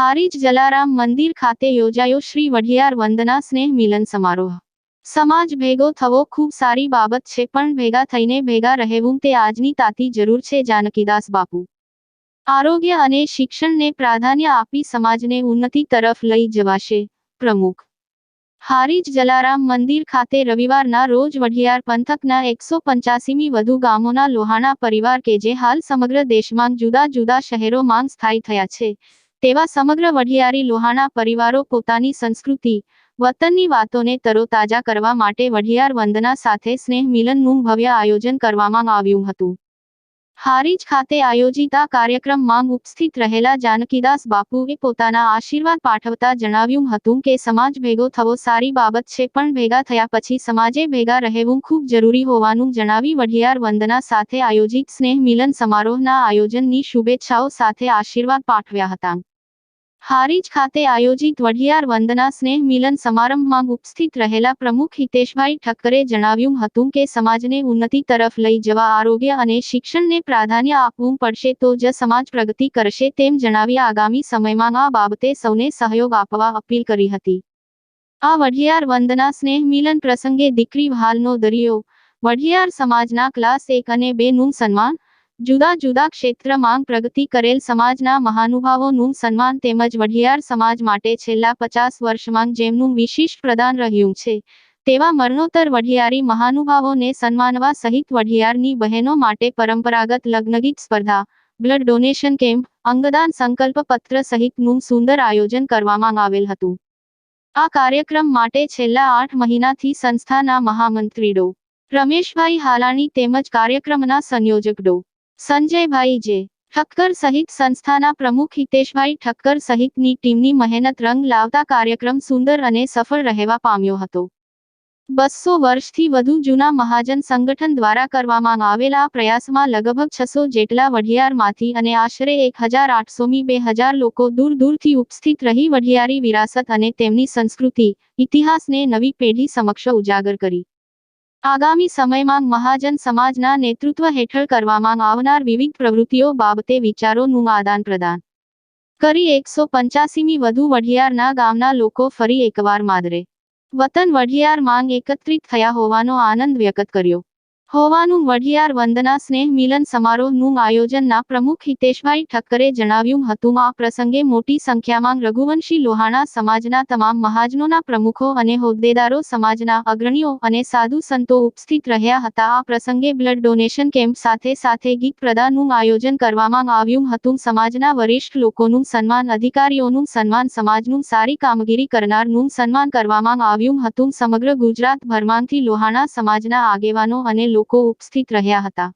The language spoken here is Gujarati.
હારીજ જલારામ મંદિર ખાતે યોજાયો શ્રી વઢિયાર વંદના સ્નેહ મિલન સમારોહ. સમાજ ભેગો થવો ખૂબ સારી બાબત છે, પણ ભેગા થઈને ભેગા રહેવું તે આજની તાતી જરૂર છે, જાનકીદાસ બાપુ. આરોગ્ય અને શિક્ષણને પ્રાધાન્ય આપી સમાજને ઉન્નતિ તરફ લઈ જવાશે, પ્રમુખ. હારીજ જલારામ મંદિર ખાતે રવિવારના રોજ વઢિયાર પંથકના એકસો પંચ્યાસીમી વધુ ગામોના લોહાણા પરિવાર કે જે હાલ સમગ્ર દેશમાં જુદા જુદા શહેરોમાં સ્થાયી થયા છે તેવા સમગ્ર વઢિયારી લોહાણા પરિવારો પોતાની સંસ્કૃતિ, વતનની વાતોને તરોતાજા કરવા માટે વઢિયાર વંદના સાથે સ્નેહ મિલનનું ભવ્ય આયોજન કરવામાં આવ્યું હતું. હારીજ ખાતે આયોજિત આ કાર્યક્રમમાં ઉપસ્થિત રહેલા જાનકીદાસ બાપુએ પોતાના આશીર્વાદ પાઠવતા જણાવ્યું હતું કે સમાજ ભેગો થવો સારી બાબત છે પણ ભેગા થયા પછી સમાજે ભેગા રહેવું ખૂબ જરૂરી હોવાનું જણાવી વઢિયાર વંદના સાથે આયોજિત સ્નેહ મિલન સમારોહના આયોજનની શુભેચ્છાઓ સાથે આશીર્વાદ પાઠવ્યા હતા. હારીજ ખાતે આયોજિત વઢિયાર વંદના સ્નેહ મિલન સમારંભમાં ઉપસ્થિત રહેલા પ્રમુખ હિતેશભાઈ ઠક્કરે જણાવ્યું હતું કે સમાજને ઉન્નતિ તરફ લઈ જવા આરોગ્ય અને શિક્ષણને પ્રાધાન્ય આપવું પડશે તો જ સમાજ પ્રગતિ કરશે તેમ જણાવી આગામી સમયમાં આ બાબતે સૌને સહયોગ આપવા અપીલ કરી હતી. આ વઢિયાર વંદના સ્નેહ મિલન પ્રસંગે દીકરી વહાલનો દરિયો, વઢિયાર સમાજના ક્લાસ એક અને બે નું સન્માન જુદા જુદા ક્ષેત્રમાં પ્રગતિ કરેલ સમાજના મહાનુભાવોનું સન્માન તેમજ વઢિયાર સમાજ માટે છેલ્લા પચાસ વર્ષમાં જેમનું વિશિષ્ટ પ્રદાન રહ્યું છે, તેવા મરણોત્તર વઢિયારી મહાનુભાવોને સન્માનવા સહિત વઢિયારની બહેનો માટે પરંપરાગત લગ્નગીત સ્પર્ધા, બ્લડ ડોનેશન કેમ્પ, અંગદાન સંકલ્પ પત્ર સહિતનું સુંદર આયોજન કરવામાં આવેલ હતું. આ કાર્યક્રમ માટે છેલ્લા આઠ મહિનાથી સંસ્થાના મહામંત્રી ડો. રમેશભાઈ હાલાણી તેમજ કાર્યક્રમના સંયોજક ડો. સંજયભાઈ જે ઠક્કર સહિત સંસ્થાના પ્રમુખ હિતેશભાઈ ઠક્કર સહિતની ટીમની મહેનત રંગ લાવતા કાર્યક્રમ સુંદર અને સફળ રહેવા પામ્યો હતો. બસો વર્ષથી વધુ જૂના મહાજન સંગઠન દ્વારા કરવામાં આવેલા પ્રયાસમાં લગભગ છસો જેટલા વઢિયારમાંથી અને આશરે એક હજાર આઠસોમી બે હજાર લોકો દૂર દૂરથી ઉપસ્થિત રહી વઢિયારી વિરાસત અને તેમની સંસ્કૃતિ, ઇતિહાસને નવી પેઢી સમક્ષ ઉજાગર કરી. આગામી સમયમાં મહાજન સમાજના નેતૃત્વ હેઠળ કરવામાં આવનાર વિવિધ પ્રવૃત્તિઓ બાબતે વિચારોનું આદાન પ્રદાન કરી એકસો પંચ્યાસીમી વધુ વઢિયારના ગામના લોકો ફરી એકવાર માદરે. વતન વઢિયાર માંગ એકત્રિત થયા હોવાનો આનંદ વ્યક્ત કર્યો. હોવાનું વઢિયાર વંદના સ્નેહ મિલન સમારોહનું આયોજનના પ્રમુખ હિતેશભાઈ ઠક્કરે જણાવ્યું હતું. આ પ્રસંગે મોટી સંખ્યામાં રઘુવંશી લોહાણા સમાજના તમામ મહાજનોના પ્રમુખો અને હોદ્દેદારો સમાજના અગ્રણીઓ અને સાધુ સંતો ઉપસ્થિત રહ્યા હતા. આ પ્રસંગે બ્લડ ડોનેશન કેમ્પ સાથે સાથે ગીત પ્રદાનનું આયોજન કરવામાં આવ્યું હતું. સમાજના વરિષ્ઠ લોકોનું સન્માન, અધિકારીઓનું સન્માન, સમાજનું સારી કામગીરી કરનારનું સન્માન કરવામાં આવ્યું હતું. સમગ્ર ગુજરાત ભરમાંથી લોહાણા સમાજના આગેવાનો અને લોકો ઉપસ્થિત રહ્યા હતા.